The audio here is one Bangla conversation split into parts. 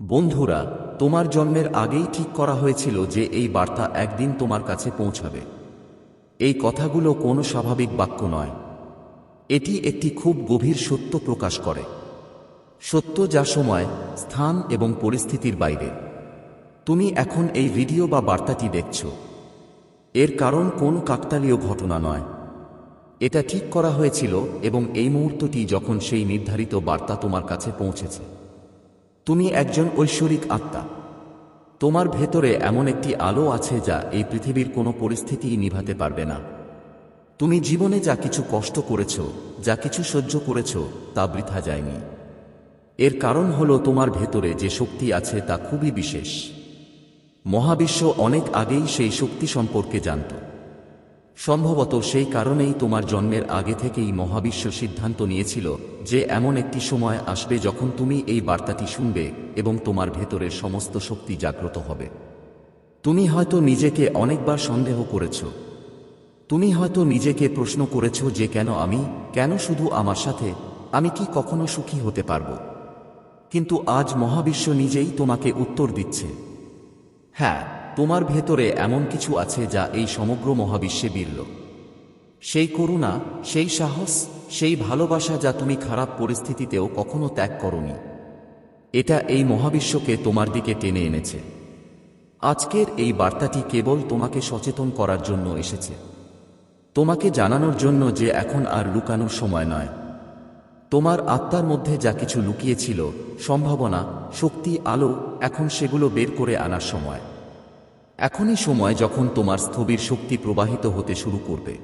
বন্ধুরা, তোমার জন্মের আগেই ঠিক করা হয়েছিল যে এই বার্তা একদিন তোমার কাছে পৌঁছাবে। এই কথাগুলো কোনো স্বাভাবিক বাক্য নয়। এটি একটি খুব গভীর সত্য প্রকাশ করে। সত্য যা সময়, স্থান এবং পরিস্থিতির বাইরে। তুমি এখন এই ভিডিও বা বার্তাটি দেখছ। এর কারণ কোন কাকতালীয় ঘটনা নয়। এটা ঠিক করা হয়েছিল এবং এই মুহূর্তটি যখন সেই নির্ধারিত বার্তা তোমার কাছে পৌঁছেছে। তুমি একজন ঐশ্বরিক আত্মা। তোমার ভেতরে এমন একটি আলো আছে যা এই পৃথিবীর কোনো পরিস্থিতিই নিভাতে পারবে না। তুমি জীবনে যা কিছু কষ্ট করেছ, যা কিছু সহ্য করেছ, তা বৃথা যায়নি। এর কারণ হল তোমার ভেতরে যে শক্তি আছে তা খুবই বিশেষ। মহাবিশ্ব অনেক আগেই সেই শক্তি সম্পর্কে জানত। সম্ভবত সেই কারণেই তোমার জন্মের আগে থেকেই মহাবিশ্ব সিদ্ধান্ত নিয়েছিল যে এমন একটি সময় আসবে যখন তুমি এই বার্তাটি শুনবে এবং তোমার ভেতরের সমস্ত শক্তি জাগ্রত হবে। তুমি হয়তো নিজেকে অনেকবার সন্দেহ করেছ। তুমি হয়তো নিজেকে প্রশ্ন করেছ যে কেন আমি, কেন শুধু আমার সাথে, আমি কি কখনো সুখী হতে পারব? কিন্তু আজ মহাবিশ্ব নিজেই তোমাকে উত্তর দিচ্ছে। হ্যাঁ তোমার ভেতরে এমন কিছু আছে যা এই সমগ্র মহাবিশ্বে বিরল। সেই করুণা, সেই সাহস, সেই ভালোবাসা যা তুমি খারাপ পরিস্থিতিতেও কখনো ত্যাগ করনি। এটা এই মহাবিশ্বকে তোমার দিকে টেনে এনেছে। আজকের এই বার্তাটি কেবল তোমাকে সচেতন করার জন্য এসেছে। তোমাকে জানানোর জন্য যে এখন আর লুকানোর সময় নয়। তোমার আত্মার মধ্যে যা কিছু লুকিয়েছিল, সম্ভাবনা, শক্তি, আলো, এখন সেগুলো বের করে আনার সময়। এখনই সময় যখন তোমার স্থবির শক্তি প্রবাহিত হতে শুরু করবে।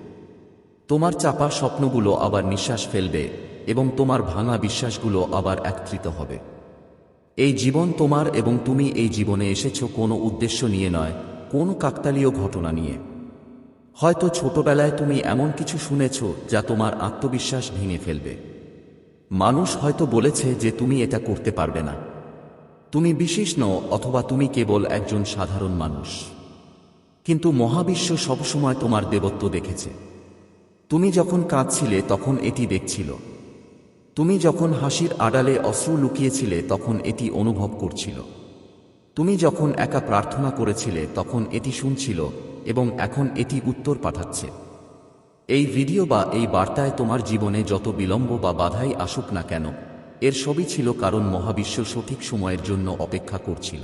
তোমার চাপা স্বপ্নগুলো আবার নিঃশ্বাস ফেলবে এবং তোমার ভাঙা বিশ্বাসগুলো আবার একত্রিত হবে। এই জীবন তোমার এবং তুমি এই জীবনে এসেছ কোনো উদ্দেশ্য নিয়ে নয়, কোনো কাকতালীয় ঘটনা নিয়ে। হয়তো ছোটবেলায় তুমি এমন কিছু শুনেছ যা তোমার আত্মবিশ্বাস ভেঙে ফেলবে। মানুষ হয়তো বলেছে যে তুমি এটা করতে পারবে না। তুমি বিশেষ নও অথবা তুমি কেবল একজন সাধারণ মানুষ। কিন্তু মহাবিশ্ব সবসময় তোমার দেবত্ব দেখেছে। তুমি যখন কাঁদছিলে, তখন এটি দেখছিল। তুমি যখন হাসির আড়ালে অশ্রু লুকিয়েছিলে, তখন এটি অনুভব করছিল। তুমি যখন একা প্রার্থনা করেছিলে, তখন এটি শুনছিল এবং এখন এটি উত্তর পাঠাচ্ছে। এই ভিডিও বা এই বার্তায় তোমার জীবনে যত বিলম্ব বা বাধাই আসুক না কেন এর সবই ছিল কারণ মহাবিশ্ব সঠিক সময়ের জন্য অপেক্ষা করছিল।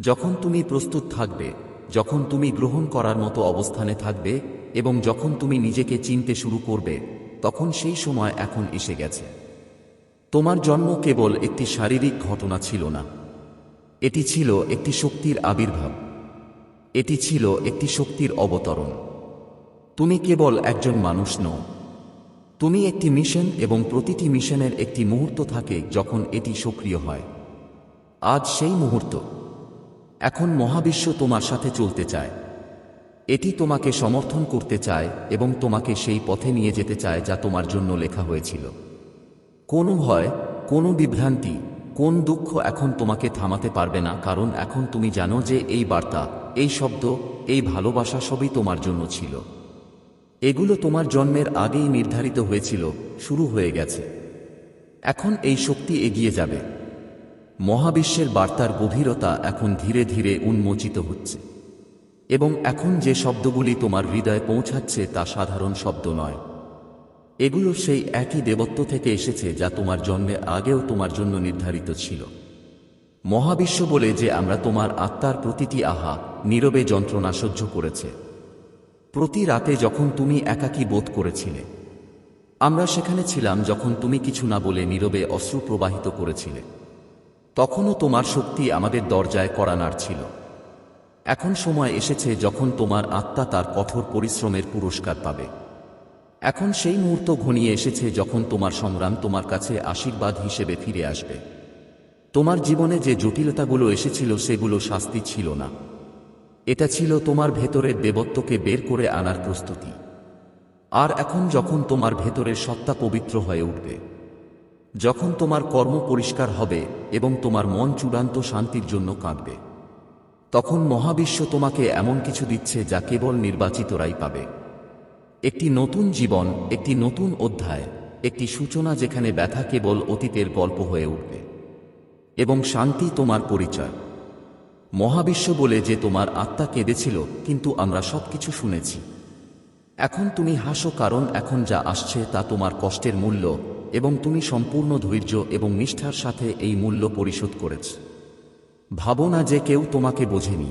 যখন তুমি প্রস্তুত থাকবে, যখন তুমি গ্রহণ করার মতো অবস্থানে থাকবে, এবং যখন তুমি নিজেকে চিনতে শুরু করবে, তখন সেই সময় এখন এসে গেছে। তোমার জন্ম কেবল একটি শারীরিক ঘটনা ছিল না। এটি ছিল একটি শক্তির আবির্ভাব। এটি ছিল একটি শক্তির অবতরণ। তুমি কেবল একজন মানুষ নও তুমি একটি মিশন এবং প্রতিটি মিশনের একটি মুহূর্ত থাকে যখন এটি সক্রিয় হয়। আজ সেই মুহূর্ত। এখন মহাবিশ্ব তোমার সাথে চলতে চায়। এটি তোমাকে সমর্থন করতে চায় এবং তোমাকে সেই পথে নিয়ে যেতে চায় যা তোমার জন্য লেখা হয়েছিল। কোনো ভয়, কোনো বিভ্রান্তি, কোন দুঃখ এখন তোমাকে থামাতে পারবে না, কারণ এখন তুমি জানো যে এই বার্তা, এই শব্দ, এই ভালোবাসা সবই তোমার জন্য ছিল। এগুলো তোমার জন্মের আগেই নির্ধারিত হয়েছিল, শুরু হয়ে গেছে। এখন এই শক্তি এগিয়ে যাবে। মহাবিশ্বের বার্তার গভীরতা এখন ধীরে ধীরে উন্মোচিত হচ্ছে। এবং এখন যে শব্দগুলি তোমার হৃদয়ে পৌঁছাচ্ছে তা সাধারণ শব্দ নয়। এগুলো সেই একই দেবত্ব থেকে এসেছে যা তোমার জন্মে আগেও তোমার জন্য নির্ধারিত ছিল। মহাবিশ্ব বলে যে আমরা তোমার আত্মার প্রতিটি আহা, নীরবে যন্ত্রণা সহ্য করেছে। প্রতি রাতে যখন তুমি একাকী বোধ করেছিলে। আমরা সেখানে ছিলাম যখন তুমি কিছু না বলে নীরবে অশ্রু প্রবাহিত করেছিলে। তখনও তোমার শক্তি আমাদের দরজায় করা ছিল। এখন সময় এসেছে যখন তোমার আত্মা তার কঠোর পরিশ্রমের পুরস্কার পাবে। এখন সেই মুহূর্ত ঘনিয়ে এসেছে যখন তোমার সংগ্রাম তোমার কাছে আশীর্বাদ হিসেবে ফিরে আসবে। তোমার জীবনে যে জটিলতাগুলো এসেছিল সেগুলো শাস্তি ছিল না। এটা ছিল তোমার ভেতরের দেবত্বকে বের করে আনার প্রস্তুতি। আর এখন যখন তোমার ভেতরের সত্তা পবিত্র হয়ে উঠবে, যখন তোমার কর্ম পরিষ্কার হবে এবং তোমার মন চূড়ান্ত শান্তির জন্য কাঁদবে, তখন মহাবিশ্ব তোমাকে এমন কিছু দিচ্ছে যা কেবল নির্বাচিতরাই পাবে। একটি নতুন জীবন, একটি নতুন অধ্যায়, একটি সূচনা যেখানে ব্যথা কেবল অতীতের গল্প হয়ে উঠবে এবং শান্তি তোমার পরিচয়। মহাবিশ্ব বলে যে তোমার আত্মা কেঁদেছিল, কিন্তু আমরা সবকিছু শুনেছি। এখন তুমি হাসো কারণ এখন যা আসছে তা তোমার কষ্টের মূল্য, এবং তুমি সম্পূর্ণ ধৈর্য এবং নিষ্ঠার সাথে এই মূল্য পরিশোধ করেছ। ভাবো না যে কেউ তোমাকে বোঝেনি।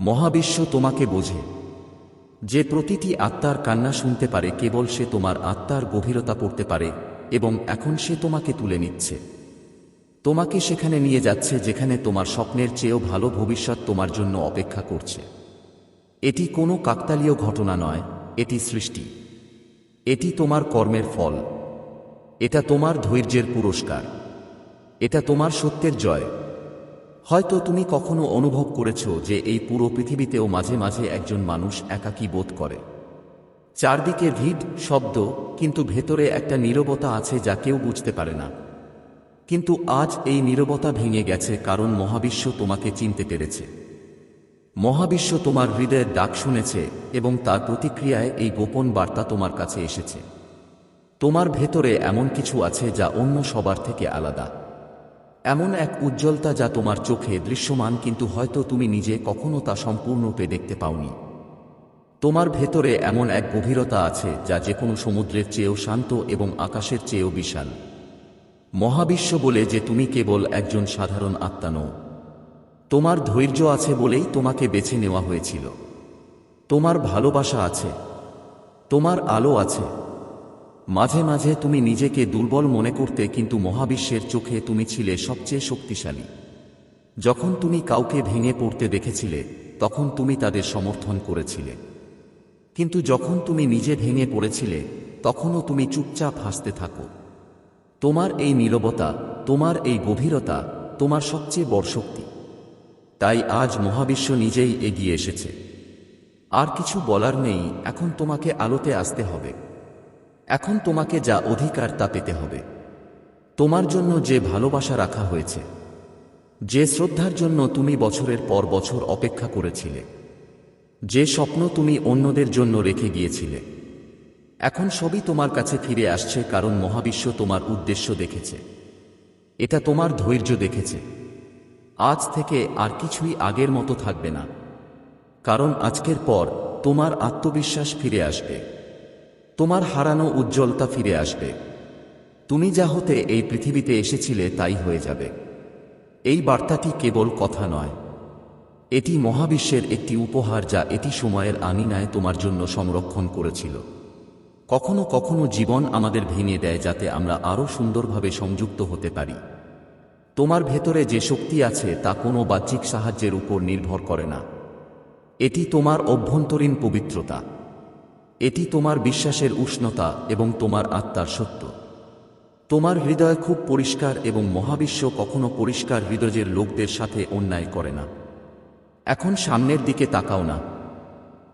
মহাবিশ্ব তোমাকে বোঝে। যে প্রতিটি আত্মার কান্না শুনতে পারে, কেবল সে তোমার আত্মার গভীরতা পড়তে পারে, এবং এখন সে তোমাকে তুলে নিচ্ছে। তোমাকে সেখানে নিয়ে যাচ্ছে যেখানে তোমার স্বপ্নের চেয়েও ভালো ভবিষ্যৎ তোমার জন্য অপেক্ষা করছে। এটি কোনো কাকতালীয় ঘটনা নয়, এটি সৃষ্টি। এটি তোমার কর্মের ফল। এটা তোমার ধৈর্যের পুরস্কার। এটা তোমার সত্যের জয়। হয়তো তুমি কখনো অনুভব করেছ যে এই পুরো পৃথিবীতেও মাঝে মাঝে একজন মানুষ একাকী বোধ করে। চারদিকে ভিড়, শব্দ, কিন্তু ভেতরে একটা নীরবতা আছে যা কেউ বুঝতে পারে না। কিন্তু আজ এই নীরবতা ভেঙে গেছে কারণ মহাবিশ্ব তোমাকে চিনতে পেরেছে। মহাবিশ্ব তোমার হৃদয়ের ডাক শুনেছে এবং তার প্রতিক্রিয়ায় এই গোপন বার্তা তোমার কাছে এসেছে। তোমার ভেতরে এমন কিছু আছে যা অন্য সবার থেকে আলাদা। এমন এক উজ্জ্বলতা যা তোমার চোখে দৃশ্যমান কিন্তু হয়তো তুমি নিজে কখনো তা সম্পূর্ণরূপে দেখতে পাওনি। তোমার ভেতরে এমন এক গভীরতা আছে যা যে কোনো সমুদ্রের চেয়েও শান্ত এবং আকাশের চেয়েও বিশাল। মহাবিশ্ব বলে যে তুমি কেবল একজন সাধারণ আত্মা নও। তোমার ধৈর্য আছে বলেই তোমাকে বেছে নেওয়া হয়েছিল। তোমার ভালোবাসা আছে। তোমার আলো আছে। মাঝে মাঝে তুমি নিজেকে দুর্বল মনে করতে কিন্তু মহাবিশ্বের চোখে তুমি ছিলে সবচেয়ে শক্তিশালী। যখন তুমি কাউকে ভেঙে পড়তে দেখেছিলে, তখন তুমি তাদের সমর্থন করেছিলে। কিন্তু যখন তুমি নিজে ভেঙে পড়েছিলে, তখনও তুমি চুপচাপ হাসতে থাকো। তোমার এই নীরবতা, তোমার এই গভীরতা তোমার সবচেয়ে বড় শক্তি। তাই আজ মহাবিশ্ব নিজেই এগিয়ে এসেছে। আর কিছু বলার নেই, এখন তোমাকে আলোতে আসতে হবে। এখন তোমাকে যা অধিকার তা পেতে হবে। তোমার জন্য যে ভালোবাসা রাখা হয়েছে, যে শ্রদ্ধার জন্য তুমি বছরের পর বছর অপেক্ষা করেছিলে, যে স্বপ্ন তুমি অন্যদের জন্য রেখে গিয়েছিলে। এখন সবই তোমার কাছে ফিরে আসছে কারণ মহাবিশ্ব তোমার উদ্দেশ্য দেখেছে। এটা তোমার ধৈর্য দেখেছে। আজ থেকে আর কিছুই আগের মতো থাকবে না। কারণ আজকের পর তোমার আত্মবিশ্বাস ফিরে আসবে। তোমার হারানো উজ্জ্বলতা ফিরে আসবে। তুমি যা হতে এই পৃথিবীতে এসেছিলে তাই হয়ে যাবে। এই বার্তাটি কেবল কথা নয়। এটি মহাবিশ্বের একটি উপহার যা এটি সময়ের আনিনায় তোমার জন্য সংরক্ষণ করেছিল। কখনো কখনো জীবন আমাদের ভেঙে দেয় যাতে আমরা আরও সুন্দরভাবে সংযুক্ত হতে পারি। তোমার ভেতরে যে শক্তি আছে তা কোনো বাহ্যিক সাহায্যের উপর নির্ভর করে না। এটি তোমার অভ্যন্তরীণ পবিত্রতা। এটি তোমার বিশ্বাসের উষ্ণতা এবং তোমার আত্মার সত্য। তোমার হৃদয় খুব পরিষ্কার এবং মহাবিশ্ব কখনো পরিষ্কার হৃদয়ের লোকদের সাথে অন্যায় করে না। এখন সামনের দিকে তাকাও না।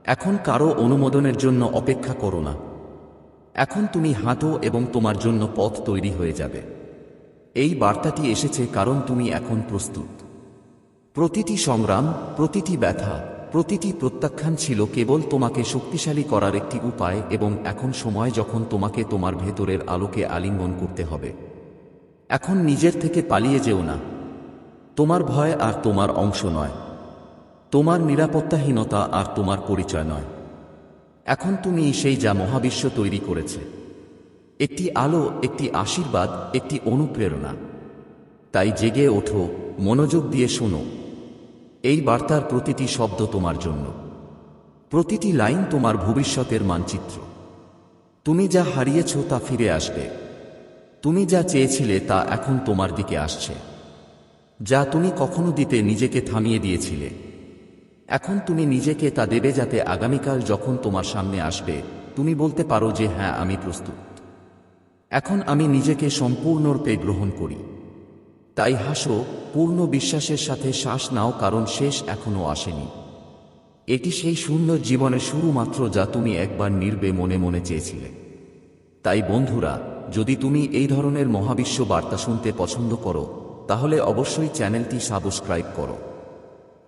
এখন কারও অনুমোদনের জন্য অপেক্ষা করো না। এখন তুমি হাঁটো এবং তোমার জন্য পথ তৈরি হয়ে যাবে। এই বার্তাটি এসেছে কারণ তুমি এখন প্রস্তুত। প্রতিটি সংগ্রাম, প্রতিটি ব্যথা, প্রতিটি প্রত্যাখ্যান ছিল কেবল তোমাকে শক্তিশালী করার একটি উপায় এবং এখন সময় যখন তোমাকে তোমার ভেতরের আলোকে আলিঙ্গন করতে হবে। এখন নিজের থেকে পালিয়ে যেও না। তোমার ভয় আর তোমার অংশ নয়। তোমার নিরাপত্তাহীনতা আর তোমার পরিচয় নয়। এখন তুমি সেই যা মহাবিশ্ব তৈরি করেছে। একটি আলো, একটি আশীর্বাদ, একটি অনুপ্রেরণা। তাই জেগে ওঠো, মনোযোগ দিয়ে শোনো। এই বার্তার প্রতিটি শব্দ তোমার জন্য। প্রতিটি লাইন তোমার ভবিষ্যতের মানচিত্র। তুমি যা হারিয়েছ তা ফিরে আসবে। তুমি যা চেয়েছিলে তা এখন তোমার দিকে আসছে। যা তুমি কখনো দিতে নিজেকে থামিয়ে দিয়েছিলে। এখন তুমি নিজেকে তা দেবে যাতে আগামীকাল যখন তোমার সামনে আসবে, তুমি বলতে পারো যে হ্যাঁ আমি প্রস্তুত। এখন আমি নিজেকে সম্পূর্ণরূপে গ্রহণ করি। তাই হাসো, পূর্ণ বিশ্বাসের সাথে শ্বাস নাও, কারণ শেষ এখনও আসেনি। এটি সেই সুন্দর জীবনের শুরু মাত্র যা তুমি একবার নির্বে মনে মনে চেয়েছিলে। তাই বন্ধুরা, যদি তুমি এই ধরনের মহাবিশ্ব বার্তা শুনতে পছন্দ করো, তাহলে অবশ্যই চ্যানেলটি সাবস্ক্রাইব করো।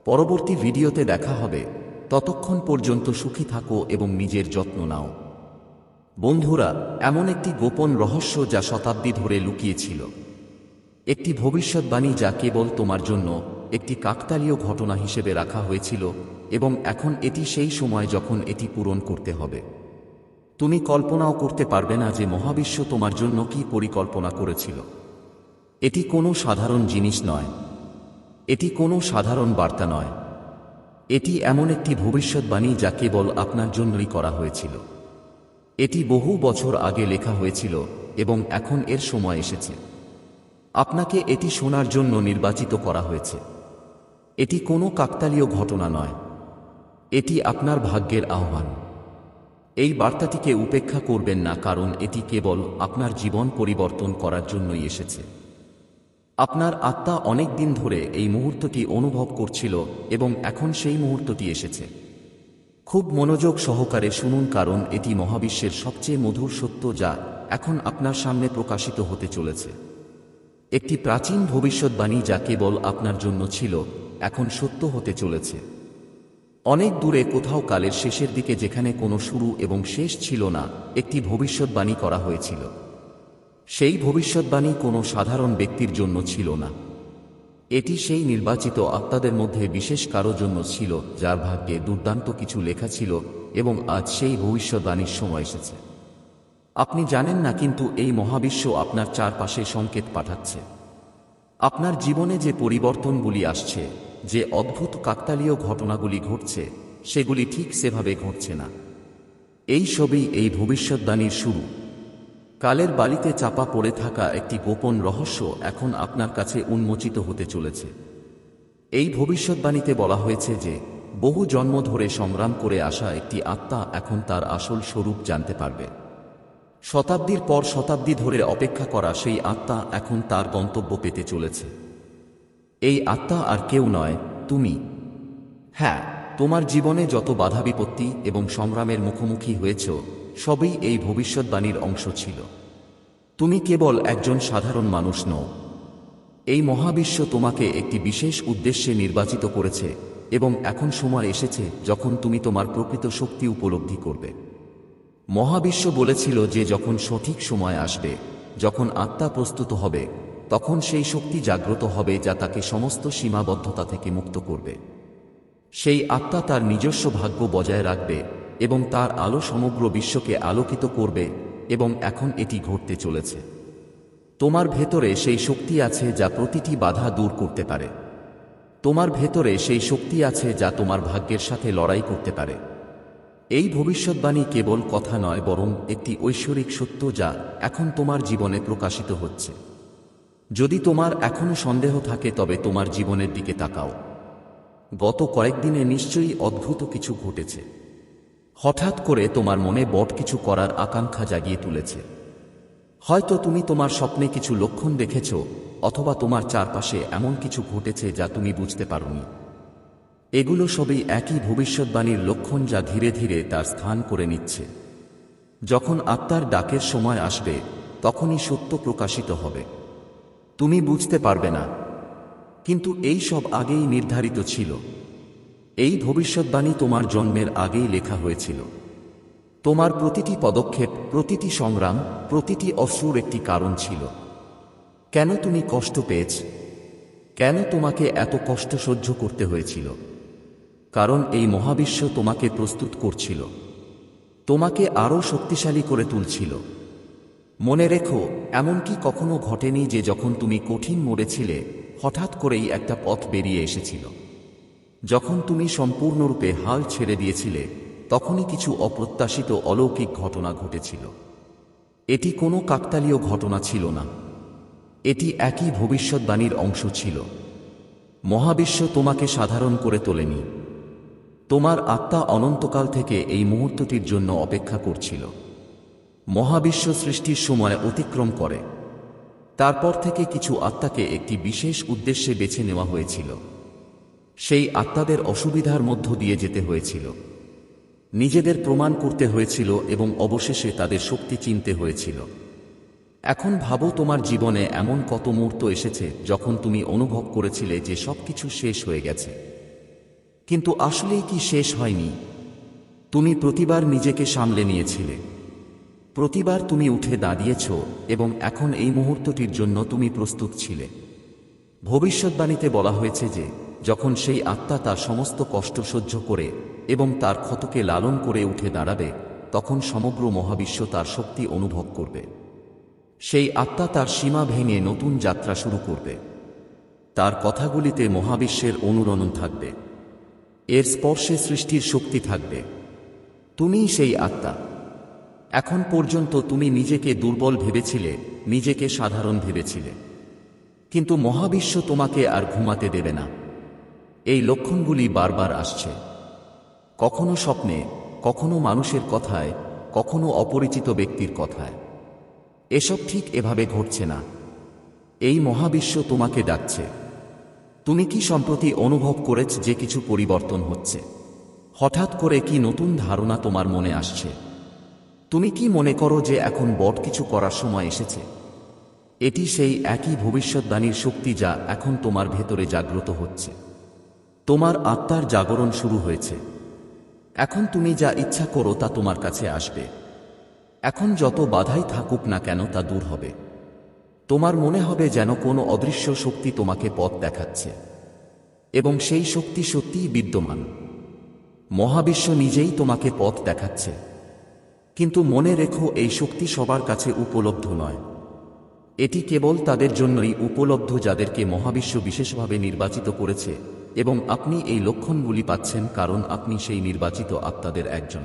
পরবর্তী ভিডিওতে দেখা হবে। ততক্ষণ পর্যন্ত সুখী থাকো এবং নিজের যত্ন নাও। বন্ধুরা, এমন একটি গোপন রহস্য যা শতাব্দী ধরে লুকিয়েছিল। একটি ভবিষ্যৎবাণী যা কেবল তোমার জন্য একটি কাকতালীয় ঘটনা হিসেবে রাখা হয়েছিল এবং এখন এটি সেই সময় যখন এটি পূরণ করতে হবে। তুমি কল্পনাও করতে পারবে না যে মহাবিশ্ব তোমার জন্য কি পরিকল্পনা করেছিল। এটি কোনো সাধারণ জিনিস নয়। এটি কোনো সাধারণ বার্তা নয়। এটি এমন একটি ভবিষ্যৎবাণী যা কেবল আপনার জন্যই করা হয়েছিল। এটি বহু বছর আগে লেখা হয়েছিল এবং এখন এর সময় এসেছে। আপনাকে এটি শোনার জন্য নির্বাচিত করা হয়েছে। এটি কোনো কাকতালীয় ঘটনা নয়। এটি আপনার ভাগ্যের আহ্বান। এই বার্তাটিকে উপেক্ষা করবেন না কারণ এটি কেবল আপনার জীবন পরিবর্তন করার জন্যই এসেছে। আপনার আত্মা অনেক দিন ধরে এই মুহূর্তটি অনুভব করছিল এবং এখন সেই মুহূর্তটি এসেছে। খুব মনোযোগ সহকারে শুনুন কারণ এটি মহাবিশ্বের সবচেয়ে মধুর সত্য যা এখন আপনার সামনে প্রকাশিত হতে চলেছে। একটি প্রাচীন ভবিষ্যৎবাণী যা কেবল আপনার জন্য ছিল, এখন সত্য হতে চলেছে। অনেক দূরে কোথাও কালের শেষের দিকে যেখানে কোনো শুরু এবং শেষ ছিল না, একটি ভবিষ্যৎবাণী করা হয়েছিল। সেই ভবিষ্যৎবাণী কোনো সাধারণ ব্যক্তির জন্য ছিল না। এটি সেই নির্বাচিত আত্মাদের মধ্যে বিশেষ কারও জন্য ছিল, যার ভাগ্যে দুর্দান্ত কিছু লেখা ছিল এবং আজ সেই ভবিষ্যৎবাণীর সময় এসেছে। আপনি জানেন না কিন্তু এই মহাবিশ্ব আপনার চারপাশে সংকেত পাঠাচ্ছে। আপনার জীবনে যে পরিবর্তনগুলি আসছে, যে অদ্ভুত কাকতালীয় ঘটনাগুলি ঘটছে, সেগুলি ঠিক সেভাবে ঘটছে না। এই সবই এই ভবিষ্যৎবাণীর শুরু। কালের বালিতে চাপা পড়ে থাকা একটি গোপন রহস্য এখন আপনার কাছে উন্মোচিত হতে চলেছে। এই ভবিষ্যৎবাণীতে বলা হয়েছে যে, বহু জন্ম ধরে সংগ্রাম করে আসা একটি আত্মা এখন তার আসল স্বরূপ জানতে পারবে। শতাব্দীর পর শতাব্দী ধরে অপেক্ষা করা সেই আত্মা এখন তার গন্তব্য পেতে চলেছে। এই আত্মা আর কেউ নয়, তুমি। হ্যাঁ তোমার জীবনে যত বাধা বিপত্তি এবং সংগ্রামের মুখোমুখি হয়েছ সবই এই ভবিষ্যৎবাণীর অংশ ছিল। তুমি কেবল একজন সাধারণ মানুষ নও। এই মহাবিশ্ব তোমাকে একটি বিশেষ উদ্দেশ্যে নির্বাচিত করেছে এবং এখন সময় এসেছে যখন তুমি তোমার প্রকৃত শক্তি উপলব্ধি করবে। মহাবিশ্ব বলেছিল যে যখন সঠিক সময় আসবে, যখন আত্মা প্রস্তুত হবে, তখন সেই শক্তি জাগ্রত হবে যা তাকে সমস্ত সীমাবদ্ধতা থেকে মুক্ত করবে। সেই আত্মা তার নিজস্ব ভাগ্য বজায় রাখবে এবং তার আলো সমগ্র বিশ্বকে আলোকিত করবে এবং এখন এটি ঘটতে চলেছে। তোমার ভেতরে সেই শক্তি আছে যা প্রতিটি বাধা দূর করতে পারে। তোমার ভেতরে সেই শক্তি আছে যা তোমার ভাগ্যের সাথে লড়াই করতে পারে। এই ভবিষ্যৎবাণী কেবল কথা নয়, বরং একটি ঐশ্বরিক সত্য যা এখন তোমার জীবনে প্রকাশিত হচ্ছে। যদি তোমার এখনও সন্দেহ থাকে, তবে তোমার জীবনের দিকে তাকাও। গত কয়েকদিনে নিশ্চয়ই অদ্ভুত কিছু ঘটেছে। হঠাৎ করে তোমার মনে বট কিছু করার আকাঙ্ক্ষা জাগিয়ে তুলেছে। হয়তো তুমি তোমার স্বপ্নে কিছু লক্ষণ দেখেছ, অথবা তোমার চারপাশে এমন কিছু ঘটেছে যা তুমি বুঝতে পারোনি। এগুলো সবই একই ভবিষ্যৎবাণীর লক্ষণ যা ধীরে ধীরে তার স্থান করে নিচ্ছে। যখন আত্মার ডাকের সময় আসবে, তখনই সত্য প্রকাশিত হবে। তুমি বুঝতে পারবে না। কিন্তু এই সব আগেই নির্ধারিত ছিল। এই ভবিষ্যৎবাণী তোমার জন্মের আগেই লেখা হয়েছিল। তোমার প্রতিটি পদক্ষেপ, প্রতিটি সংগ্রাম, প্রতিটি অশ্রুর একটি কারণ ছিল। কেন তুমি কষ্ট পেয়েছ? কেন তোমাকে এত কষ্ট সহ্য করতে হয়েছিল? কারণ এই মহাবিশ্ব তোমাকে প্রস্তুত করছিল। তোমাকে আরও শক্তিশালী করে তুলছিল। মনে রেখো এমনকি কখনো ঘটেনি যে যখন তুমি কঠিন মরেছিলে, হঠাৎ করেই একটা পথ বেরিয়ে এসেছিল। যখন তুমি সম্পূর্ণরূপে হাল ছেড়ে দিয়েছিলে, তখনই কিছু অপ্রত্যাশিত অলৌকিক ঘটনা ঘটেছিল। এটি কোনো কাকতালীয় ঘটনা ছিল না। এটি একই ভবিষ্যৎবাণীর অংশ ছিল। মহাবিশ্ব তোমাকে সাধারণ করে তোলেনি। তোমার আত্মা অনন্তকাল থেকে এই মুহূর্তটির জন্য অপেক্ষা করছিল। মহাবিশ্ব সৃষ্টির সময় অতিক্রম করে। তারপর থেকে কিছু আত্মাকে একটি বিশেষ উদ্দেশ্যে বেছে নেওয়া হয়েছিল। সেই আত্মাদের অসুবিধার মধ্য দিয়ে যেতে হয়েছিল। নিজেদের প্রমাণ করতে হয়েছিল এবং অবশেষে তাদের শক্তি চিনতে হয়েছিল। এখন ভাবো তোমার জীবনে এমন কত মুহূর্ত এসেছে যখন তুমি অনুভব করেছিলে যে সবকিছু শেষ হয়ে গেছে। কিন্তু আসলেই কি শেষ হয়নি? তুমি প্রতিবার নিজেকে সামলে নিয়েছিলে। প্রতিবার তুমি উঠে দাঁড়িয়েছ এবং এখন এই মুহূর্তটির জন্য তুমি প্রস্তুত ছিলে। ভবিষ্যৎবাণীতে বলা হয়েছে যে যখন সেই আত্মা তার সমস্ত কষ্ট সহ্য করে এবং তার ক্ষতকে লালন করে উঠে দাঁড়াবে, তখন সমগ্র মহাবিশ্ব তার শক্তি অনুভব করবে। সেই আত্মা তার সীমা ভেঙে নতুন যাত্রা শুরু করবে। তার কথাগুলিতে মহাবিশ্বের অনুরণন থাকবে। এর স্পর্শে সৃষ্টির শক্তি থাকবে। তুমিই সেই আত্মা। এখন পর্যন্ত তুমি নিজেকে দুর্বল ভেবেছিলে, নিজেকে সাধারণ ভেবেছিলে। কিন্তু মহাবিশ্ব তোমাকে আর ঘুমাতে দেবে না। এই লক্ষণগুলি বারবার আসছে। কখনো স্বপ্নে, কখনো মানুষের কথায়, কখনো অপরিচিত ব্যক্তির কথায়। এসব ঠিক এভাবে ঘটছে না। এই মহাবিশ্ব তোমাকে ডাকছে। তুমি কি সম্প্রতি অনুভব করেছ যে কিছু পরিবর্তন হচ্ছে? হঠাৎ করে কি নতুন ধারণা তোমার মনে আসছে? তুমি কি মনে করো যে এখন বট কিছু করার সময় এসেছে? এটি সেই একই ভবিষ্যৎবাণীর শক্তি যা এখন তোমার ভেতরে জাগ্রত হচ্ছে। তোমার আত্মার জাগরণ শুরু হয়েছে। এখন তুমি যা ইচ্ছা করো তা তোমার কাছে আসবে। এখন যত বাধাই থাকুক না কেন তা দূর হবে। তোমার মনে হবে যেন কোনো অদৃশ্য শক্তি তোমাকে পথ দেখাচ্ছে। এবং সেই শক্তি সত্যিই বিদ্যমান। মহাবিশ্ব নিজেই তোমাকে পথ দেখাচ্ছে। কিন্তু মনে রেখো, এই শক্তি সবার কাছে উপলব্ধ নয়। এটি কেবল তাদের জন্যই উপলব্ধ যাদেরকে মহাবিশ্ব বিশেষভাবে নির্বাচিত করেছে। এবং আপনি এই লক্ষণগুলি পাচ্ছেন কারণ আপনি সেই নির্বাচিত আত্মাদের একজন।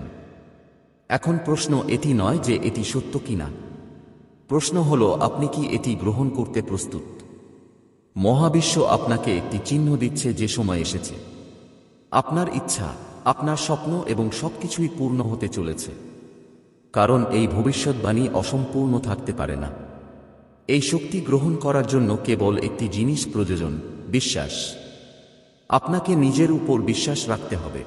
এখন প্রশ্ন এটি নয় যে এটি সত্য কিনা। প্রশ্ন হল, আপনি কি এটি গ্রহণ করতে প্রস্তুত? মহাবিশ্ব আপনাকে একটি চিহ্ন দিচ্ছে যে সময় এসেছে। আপনার ইচ্ছা, আপনার স্বপ্ন এবং সবকিছুই পূর্ণ হতে চলেছে। কারণ এই ভবিষ্যৎবাণী অসম্পূর্ণ থাকতে পারে না। এই শক্তি গ্রহণ করার জন্য কেবল একটি জিনিস প্রয়োজন, বিশ্বাস। আপনাকে নিজের উপর বিশ্বাস রাখতে হবে।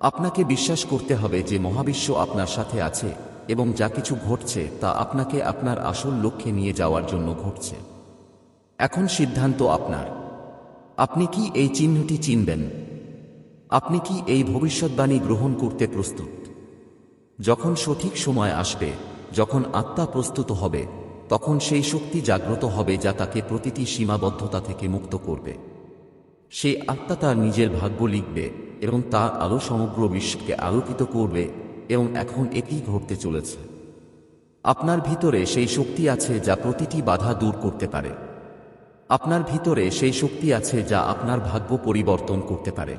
আপনাকে বিশ্বাস করতে হবে যে মহাবিশ্ব আপনার সাথে আছে এবং যা কিছু ঘটছে তা আপনাকে আপনার আসল লক্ষ্যে নিয়ে যাওয়ার জন্য ঘটছে। এখন সিদ্ধান্ত আপনার। আপনি কি এই চিহ্নটি চিনবেন? আপনি কি এই ভবিষ্যৎবাণী গ্রহণ করতে প্রস্তুত? যখন সঠিক সময় আসবে, যখন আত্মা প্রস্তুত হবে, তখন সেই শক্তি জাগ্রত হবে যা তাকে প্রতিটি সীমাবদ্ধতা থেকে মুক্ত করবে। সেই আত্মা তার নিজের ভাগ্য লিখবে এবং তার আলো সমগ্র বিশ্বকে আলোকিত করবে এবং এখন এটি ঘটতে চলেছে। আপনার ভিতরে সেই শক্তি আছে যা প্রতিটি বাধা দূর করতে পারে। আপনার ভিতরে সেই শক্তি আছে যা আপনার ভাগ্য পরিবর্তন করতে পারে।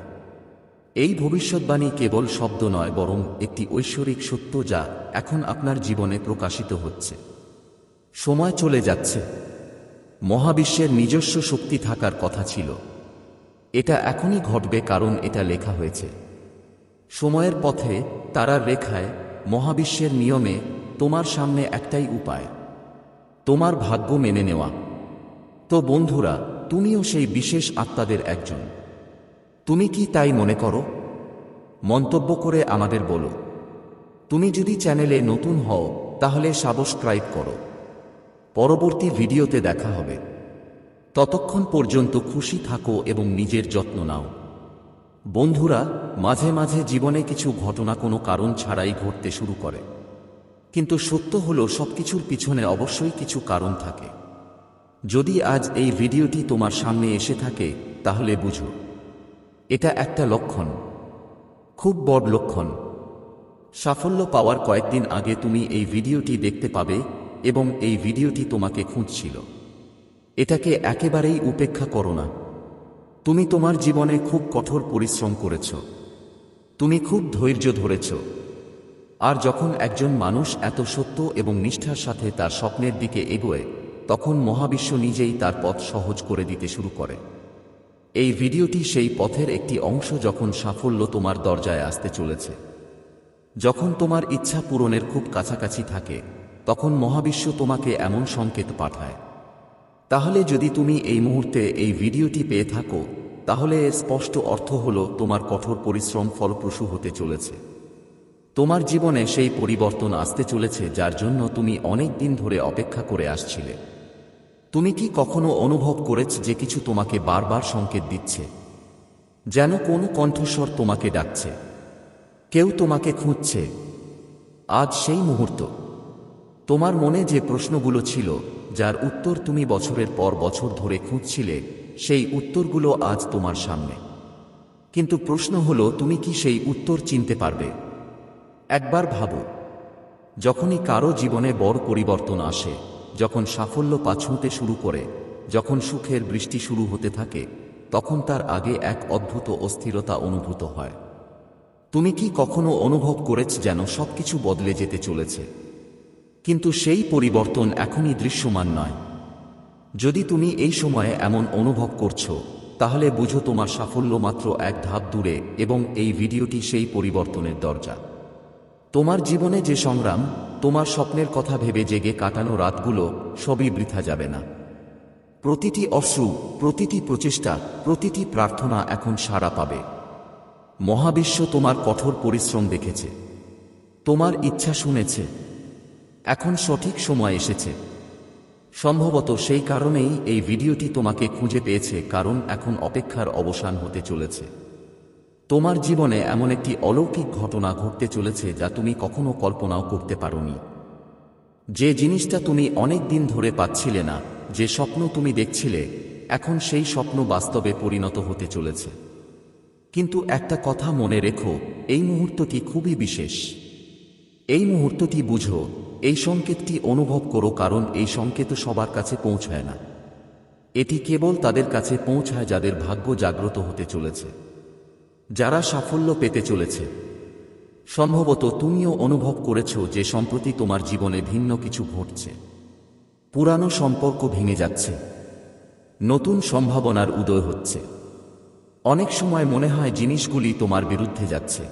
এই ভবিষ্যৎবাণী কেবল শব্দ নয়, বরং একটি ঐশ্বরিক সত্য যা এখন আপনার জীবনে প্রকাশিত হচ্ছে। সময় চলে যাচ্ছে। মহাবিশ্বের নিজস্ব শক্তি থাকার কথা ছিল। এটা এখনই ঘটবে কারণ এটা লেখা হয়েছে। সময়ের পথে তারার রেখায় মহাবিশ্বের নিয়মে তোমার সামনে একটাই উপায়, তোমার ভাগ্য মেনে নেওয়া। তো বন্ধুরা, তুমিও সেই বিশেষ আত্মাদের একজন। তুমি কি তাই মনে করো? মন্তব্য করে আমাদের বলো। তুমি যদি চ্যানেলে নতুন হও, তাহলে সাবস্ক্রাইব করো। পরবর্তী ভিডিওতে দেখা হবে। ততক্ষণ পর্যন্ত খুশি থাকো এবং নিজের যত্ন নাও। বন্ধুরা, মাঝে মাঝে জীবনে কিছু ঘটনা কোনো কারণ ছাড়াই ঘটতে শুরু করে। কিন্তু সত্য হল, সবকিছুর পিছনে অবশ্যই কিছু কারণ থাকে। যদি আজ এই ভিডিওটি তোমার সামনে এসে থাকে, তাহলে বুঝো। এটা একটা লক্ষণ। খুব বড় লক্ষণ। সাফল্য পাওয়ার কয়েকদিন আগে তুমি এই ভিডিওটি দেখতে পাবে এবং এই ভিডিওটি তোমাকে খুঁজছিল। এটাকে একেবারেই উপেক্ষা করো না। তুমি তোমার জীবনে খুব কঠোর পরিশ্রম করেছ। তুমি খুব ধৈর্য ধরেছ। আর যখন একজন মানুষ এত সত্য এবং নিষ্ঠার সাথে তার স্বপ্নের দিকে এগোয়, তখন মহাবিশ্ব নিজেই তার পথ সহজ করে দিতে শুরু করে। এই ভিডিওটি সেই পথের একটি অংশ যখন সাফল্য তোমার দরজায় আসতে চলেছে। যখন তোমার ইচ্ছা পূরণের খুব কাছাকাছি থাকে, তখন মহাবিশ্ব তোমাকে এমন সংকেত পাঠায়। তাহলে যদি তুমি এই মুহূর্তে এই ভিডিওটি পেয়ে থাকো, তাহলে স্পষ্ট অর্থ হল তোমার কঠোর পরিশ্রম ফলপ্রসূ হতে চলেছে। তোমার জীবনে সেই পরিবর্তন আসতে চলেছে যার জন্য তুমি অনেক দিন ধরে অপেক্ষা করে আসছিলে। তুমি কি কখনো অনুভব করেছ যে কিছু তোমাকে বারবার সংকেত দিচ্ছে? যেন কোনো কণ্ঠস্বর তোমাকে ডাকছে। কেউ তোমাকে খুঁজছে। আজ সেই মুহূর্ত। তোমার মনে যে প্রশ্নগুলো ছিল যার উত্তর তুমি বছরের পর বছর ধরে খুঁজছিলে, সেই উত্তরগুলো আজ তোমার সামনে। কিন্তু প্রশ্ন হলো, তুমি কি সেই উত্তর চিনতে পারবে? একবার ভাবো, যখনই কারও জীবনে বড় পরিবর্তন আসে, যখন সাফল্য পাছুতে শুরু করে, যখন সুখের বৃষ্টি শুরু হতে থাকে, তখন তার আগে এক অদ্ভুত অস্থিরতা অনুভূত হয়। তুমি কি কখনো অনুভব করেছ যেন সবকিছু বদলে যেতে চলেছে? কিন্তু সেই পরিবর্তন এখনই দৃশ্যমান নয়। যদি তুমি এই সময়ে এমন অনুভব করছ, তাহলে বুঝো তোমার সাফল্য মাত্র এক ধাপ দূরে এবং এই ভিডিওটি সেই পরিবর্তনের দরজা। তোমার জীবনে যে সংগ্রাম, তোমার স্বপ্নের কথা ভেবে জেগে কাটানো রাতগুলো সবই বৃথা যাবে না। প্রতিটি অশ্রু, প্রতিটি প্রচেষ্টা, প্রতিটি প্রার্থনা এখন সাড়া পাবে। মহাবিশ্ব তোমার কঠোর পরিশ্রম দেখেছে। তোমার ইচ্ছা শুনেছে। এখন সঠিক সময় এসেছে। সম্ভবত সেই কারণেই এই ভিডিওটি তোমাকে খুঁজে পেয়েছে, কারণ এখন অপেক্ষার অবসান হতে চলেছে। তোমার জীবনে এমন একটি অলৌকিক ঘটনা ঘটতে চলেছে যা তুমি কখনো কল্পনাও করতে পারোনি। যে জিনিসটা তুমি অনেক দিন ধরে পাচ্ছিলে না, যে স্বপ্ন তুমি দেখছিলে, এখন সেই স্বপ্ন বাস্তবে পরিণত হতে চলেছে। কিন্তু একটা কথা মনে রেখো, এই মুহূর্তটি খুবই বিশেষ। এই মুহূর্তটি বুঝো এই সংকেতটি অনুভব করো, কারণ এই সংকেত সবার কাছে পৌঁছায় না। এটি কেবল তাদের কাছে পৌঁছায় যাদের ভাগ্য জাগ্রত হতে চলেছে, যারা সাফল্য পেতে চলেছে। সম্ভবত তুমিও অনুভব করেছ যে সম্প্রতি তোমার জীবনে ভিন্ন কিছু ঘটছে। পুরানো সম্পর্ক ভেঙে যাচ্ছে। নতুন সম্ভাবনার উদয় হচ্ছে। অনেক সময় মনে হয় জিনিসগুলি তোমার বিরুদ্ধে যাচ্ছে।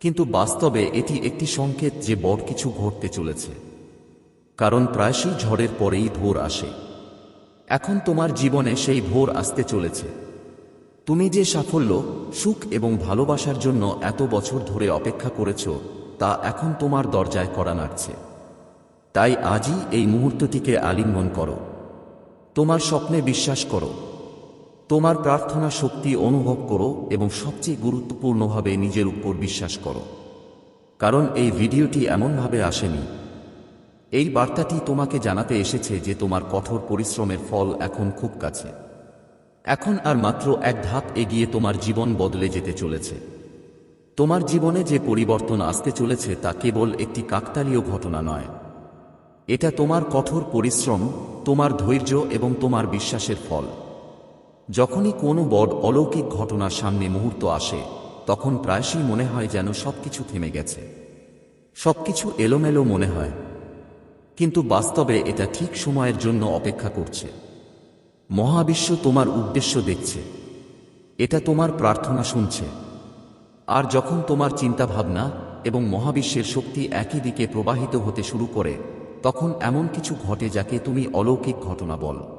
কিন্তু বাস্তবে এটি একটি সংকেত যে বড় কিছু ঘটতে চলেছে। কারণ প্রায়শই ঝড়ের পরেই ভোর আসে। এখন তোমার জীবনে সেই ভোর আসতে চলেছে। তুমি যে সাফল্য, সুখ এবং ভালোবাসার জন্য এত বছর ধরে অপেক্ষা করেছ, তা এখন তোমার দরজায় করা নাড়ছে। তাই আজই এই মুহূর্তটিকে আলিঙ্গন করো। তোমার স্বপ্নে বিশ্বাস করো। তোমার প্রার্থনা শক্তি অনুভব করো এবং সবচেয়ে গুরুত্বপূর্ণভাবে নিজের উপর বিশ্বাস করো। কারণ এই ভিডিওটি এমনভাবে আসেনি। এই বার্তাটি তোমাকে জানাতে এসেছে যে তোমার কঠোর পরিশ্রমের ফল এখন খুব কাছে। এখন আর মাত্র এক ধাপ এগিয়ে তোমার জীবন বদলে যেতে চলেছে। তোমার জীবনে যে পরিবর্তন আসতে চলেছে তা কেবল একটি কাকতালীয় ঘটনা নয়। এটা তোমার কঠোর পরিশ্রম, তোমার ধৈর্য এবং তোমার বিশ্বাসের ফল। যখনই কোনো বড় অলৌকিক ঘটনার সামনে মুহূর্ত আসে, তখন প্রায়শই মনে হয় যেন সবকিছু থেমে গেছে। সবকিছু এলোমেলো মনে হয়। কিন্তু বাস্তবে এটা ঠিক সময়ের জন্য অপেক্ষা করছে। মহাবিশ্ব তোমার উদ্দেশ্য দেখছে। এটা তোমার প্রার্থনা শুনছে। আর যখন তোমার চিন্তাভাবনা এবং মহাবিশ্বের শক্তি একই দিকে প্রবাহিত হতে শুরু করে, তখন এমন কিছু ঘটে যাকে তুমি অলৌকিক ঘটনা বল।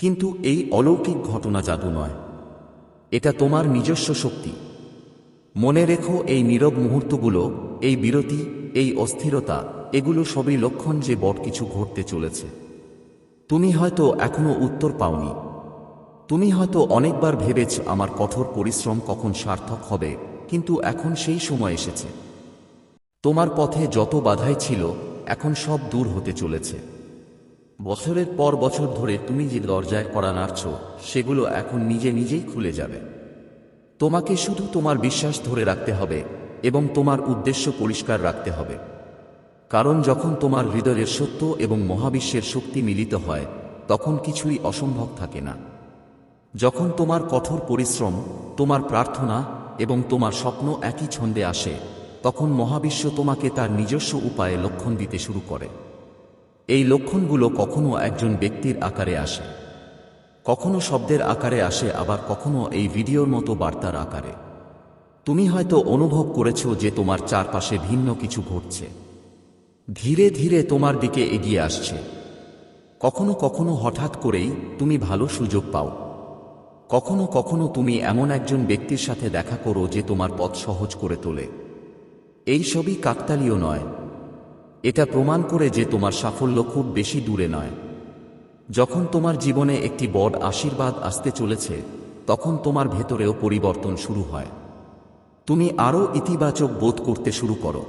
কিন্তু এই অলৌকিক ঘটনা জাদু নয়। এটা তোমার নিজস্ব শক্তি। মনে রেখো এই নীরব মুহূর্তগুলো, এই বিরতি, এই অস্থিরতা, এগুলো সবই লক্ষণ যে বড় কিছু ঘটতে চলেছে। তুমি হয়তো এখনও উত্তর পাওনি। তুমি হয়তো অনেকবার ভেবেছ আমার কঠোর পরিশ্রম কখন সার্থক হবে, কিন্তু এখন সেই সময় এসেছে। তোমার পথে যত বাধাই ছিল, এখন সব দূর হতে চলেছে। বছরের পর বছর ধরে তুমি যে দরজায় করা নাড়ছ, সেগুলো এখন নিজে নিজেই খুলে যাবে। তোমাকে শুধু তোমার বিশ্বাস ধরে রাখতে হবে এবং তোমার উদ্দেশ্য পরিষ্কার রাখতে হবে। কারণ যখন তোমার হৃদয়ের সত্য এবং মহাবিশ্বের শক্তি মিলিত হয়, তখন কিছুই অসম্ভব থাকে না। যখন তোমার কঠোর পরিশ্রম, তোমার প্রার্থনা এবং তোমার স্বপ্ন একই ছন্দে আসে, তখন মহাবিশ্ব তোমাকে তার নিজস্ব উপায়ে লক্ষণ দিতে শুরু করে। এই লক্ষণগুলো কখনো একজন ব্যক্তির আকারে আসে। কখনো শব্দের আকারে আসে, আবার কখনো এই ভিডিওর মতো বার্তার আকারে। তুমি হয়তো অনুভব করেছ যে তোমার চারপাশে ভিন্ন কিছু ঘটছে। ধীরে ধীরে তোমার দিকে এগিয়ে আসছে। কখনো কখনো হঠাৎ করেই তুমি ভালো সুযোগ পাও। কখনো কখনো তুমি এমন একজন ব্যক্তির সাথে দেখা করো যে তোমার পথ সহজ করে তোলে। এই সবই কাকতালীয় নয়। এটা প্রমাণ করে যে তোমার সাফল্য খুব বেশি দূরে নয়। যখন তোমার জীবনে একটি বড় আশীর্বাদ আসতে চলেছে, তখন তোমার ভেতরেও পরিবর্তন শুরু হয়। তুমি আরও ইতিবাচক বোধ করতে শুরু করো।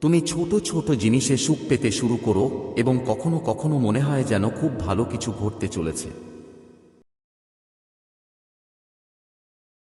তুমি ছোট ছোট জিনিসে সুখ পেতে শুরু করো এবং কখনো কখনো মনে হয় যেন খুব ভালো কিছু ঘটতে চলেছে।